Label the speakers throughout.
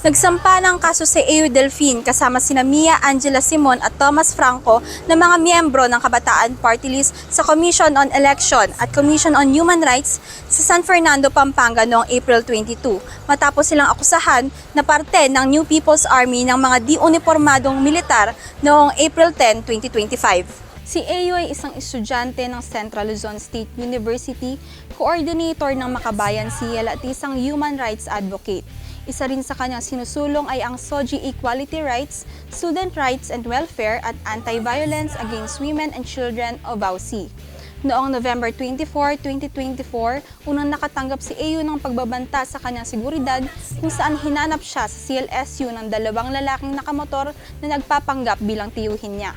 Speaker 1: Nagsampa ng kaso si AU Delfin kasama sina Mia Angela Simon at Thomas Franco na mga miyembro ng Kabataan Party List sa Commission on Election at Commission on Human Rights sa San Fernando, Pampanga noong April 22 matapos silang akusahan na parte ng New People's Army ng mga di-uniformadong militar noong April 10, 2025. Si AU ay isang estudyante ng Central Luzon State University, coordinator ng Makabayan CL at isang human rights advocate. Isa rin sa kanyang sinusulong ay ang SOGI Equality Rights, Student Rights and Welfare at Anti-Violence Against Women and Children o BAUC. Noong November 24, 2024, unang nakatanggap si AU ng pagbabanta sa kanyang seguridad kung saan hinanap siya sa CLSU ng dalawang lalaking nakamotor na nagpapanggap bilang tiyuhin niya.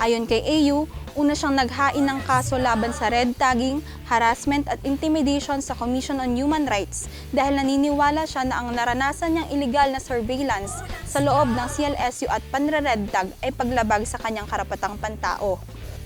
Speaker 1: Ayon kay AU, una siyang naghain ng kaso laban sa red tagging, harassment at intimidation sa Commission on Human Rights dahil naniniwala siya na ang naranasan niyang illegal na surveillance sa loob ng CLSU at panre-red tag ay paglabag sa kanyang karapatang pantao.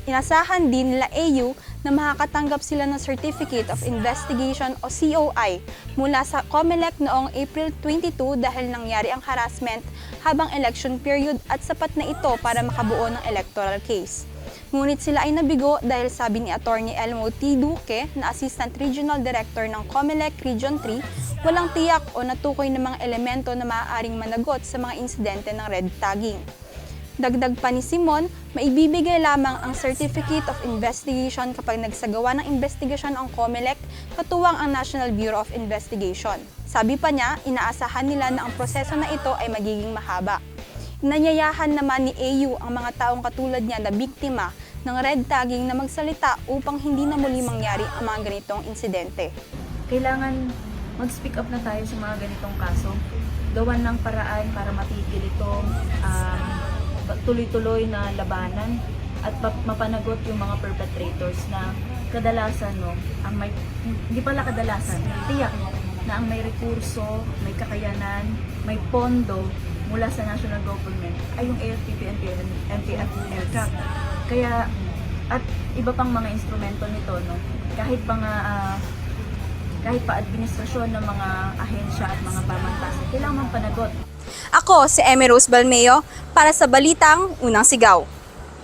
Speaker 1: Inasahan din nila AU na makakatanggap sila ng Certificate of Investigation o COI mula sa COMELEC noong April 22 dahil nangyari ang harassment habang election period at sapat na ito para makabuo ng electoral case. Ngunit sila ay nabigo dahil sabi ni Attorney Elmo T. Duque na Assistant Regional Director ng COMELEC Region 3, walang tiyak o natukoy ng mga elemento na maaaring managot sa mga insidente ng red tagging. Dagdag pa ni Simon, maibibigay lamang ang Certificate of Investigation kapag nagsagawa ng investigasyon ang COMELEC katuwang ang National Bureau of Investigation. Sabi pa niya, inaasahan nila na ang proseso na ito ay magiging mahaba. Inanyayahan naman ni AU ang mga taong katulad niya na biktima ng red tagging na magsalita upang hindi na muli mangyari ang mga ganitong insidente.
Speaker 2: kailangan mag-speak up na tayo sa mga ganitong kaso. Gawan ng paraan para matigil itong um, tuloy-tuloy na labanan at pa- mapanagot yung mga perpetrators na kadalasan no, ang may hindi pala kadalasan, tiyak na ang may rekurso, may kakayanan, may pondo mula sa national government ay yung AFP, PNP, MPF, LCAP. Kaya at iba pang mga instrumento nito no, kahit pa nga ah, kahit pa administrasyon ng mga ahensya at mga pamantasan, kailangan panagot.
Speaker 1: Ako si Emmy Rose Balmeo para sa Balitang Unang Sigaw.